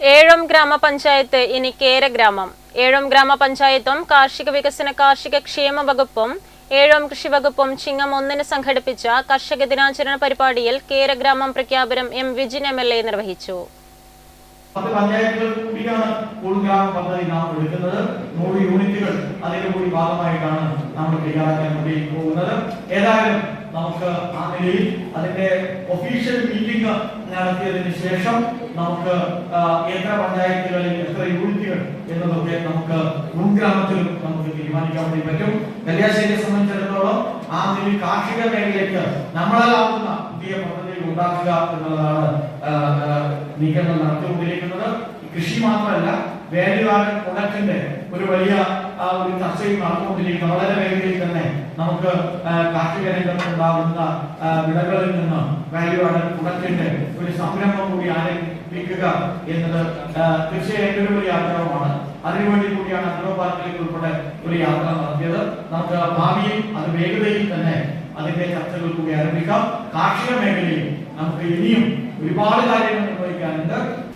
ഏഴം ഗ്രാമപഞ്ചായത്ത് ഇനി കേര ഗ്രാമം. ഏഴം ഗ്രാമപഞ്ചായത്തും കാർഷിക വികസന കാർഷിക ക്ഷേമ വകുപ്പും ഏഴോം കൃഷി വകുപ്പും ചിങ്ങം ഒന്നിന് സംഘടിപ്പിച്ച കർഷക ദിനാചരണ പരിപാടിയിൽ കേരഗ്രാമം പ്രഖ്യാപനം എം വിജിൻ എം നിർവഹിച്ചു. പത്ത് പഞ്ചായത്തുകൾ കൂടിയാണ് ഉൾഗ്രാമ പദ്ധതി നാം എടുക്കുന്നത്. നൂറ് യൂണിറ്റുകൾ അതിന്റെ കൂടി ഭാഗമായിട്ടാണ് നമ്മൾ തയ്യാറാക്കാൻ വേണ്ടി പോകുന്നത് ഏതായാലും നമുക്ക് ആ നിലയിൽ അതിന്റെ ഒഫീഷ്യൽ മീറ്റിംഗ് നടത്തിയതിന് ശേഷം നമുക്ക് എത്ര പഞ്ചായത്തുകളിൽ എത്ര യൂണിറ്റുകൾ എന്നതൊക്കെ നമുക്ക് മുൻഗ്രാമത്തിലും നമുക്ക് തീരുമാനിക്കാൻ വേണ്ടി പറ്റും. കല്യാശ്ശേരിയെ സംബന്ധിച്ചിടത്തോളം ആ നിലയിൽ കാർഷിക മേഖലയ്ക്ക് നമ്മളാവുന്ന പുതിയ പദ്ധതികൾ ഉണ്ടാക്കുക എന്നുള്ളതാണ് നീക്കങ്ങൾ നടത്തിക്കൊണ്ടിരിക്കുന്നത്. കൃഷി മാത്രമല്ല വാല്യൂ ഉണക്കിന്റെ ഒരു വലിയ ഒരു ചർച്ചയും നടന്നുകൊണ്ടിരിക്കുന്ന. വളരെ വേഗത്തിൽ തന്നെ നമുക്ക് കാർഷിക രംഗത്ത് ഉണ്ടാകുന്ന വിളകളിൽ നിന്ന് വാല്യൂ ഉണക്കിന്റെ ഒരു സംരംഭം കൂടി ആരംഭിക്കുക എന്നത് തീർച്ചയായിട്ടും ഒരു വലിയ ആഗ്രഹമാണ്. അതിനുവേണ്ടി കൂടിയാണ് അഗ്രോ പാർക്കിലേക്ക് ഉൾപ്പെടെ ഒരു യാത്ര നടത്തിയത്. നമുക്ക് ഭാവിയിൽ അത് വേഗതയിൽ തന്നെ അതിന്റെ ചർച്ചകൾ കൂടി ആരംഭിക്കാം. കാർഷിക മേഖലയിൽ നമുക്ക് ഇനിയും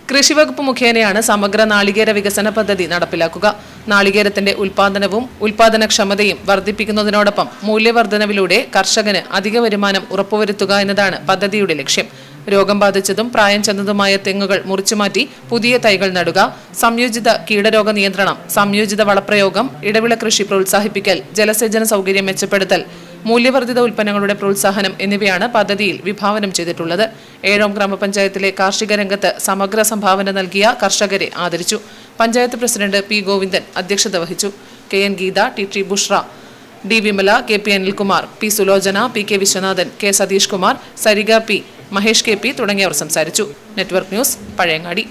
കൃഷിവകുപ്പ് മുഖേനയാണ് സമഗ്ര നാളികേര വികസന പദ്ധതി നടപ്പിലാക്കുക. നാളികേരത്തിന്റെ ഉൽപാദനവും ഉൽപാദനക്ഷമതയും വർദ്ധിപ്പിക്കുന്നതിനോടൊപ്പം മൂല്യവർദ്ധനവിലൂടെ കർഷകന് അധിക വരുമാനം ഉറപ്പുവരുത്തുക എന്നതാണ് പദ്ധതിയുടെ ലക്ഷ്യം. രോഗം ബാധിച്ചതും പ്രായം ചെന്നതുമായ തെങ്ങുകൾ മുറിച്ചുമാറ്റി പുതിയ തൈകൾ നടുക സംയോജിത കീടരോഗ നിയന്ത്രണം സംയോജിത വളപ്രയോഗം ഇടവിള കൃഷി പ്രോത്സാഹിപ്പിക്കൽ ജലസേചന സൗകര്യം മെച്ചപ്പെടുത്തൽ മൂല്യവർദ്ധിത ഉൽപ്പന്നങ്ങളുടെ പ്രോത്സാഹനം എന്നിവയാണ് പദ്ധതിയിൽ വിഭാവനം ചെയ്തിട്ടുള്ളത്. ഏഴോം ഗ്രാമപഞ്ചായത്തിലെ കാർഷിക രംഗത്ത് സമഗ്ര സംഭാവന നൽകിയ കർഷകരെ ആദരിച്ചു. പഞ്ചായത്ത് പ്രസിഡന്റ് പി ഗോവിന്ദൻ അധ്യക്ഷത വഹിച്ചു. K N Geetha T T Bushra D Vimala K P Anilkumar P Sulochana P K Viswanathan K Satheesh Kumar Sarika P Mahesh K P തുടങ്ങിയവർ സംസാരിച്ചു. Network news Pazhayangadi.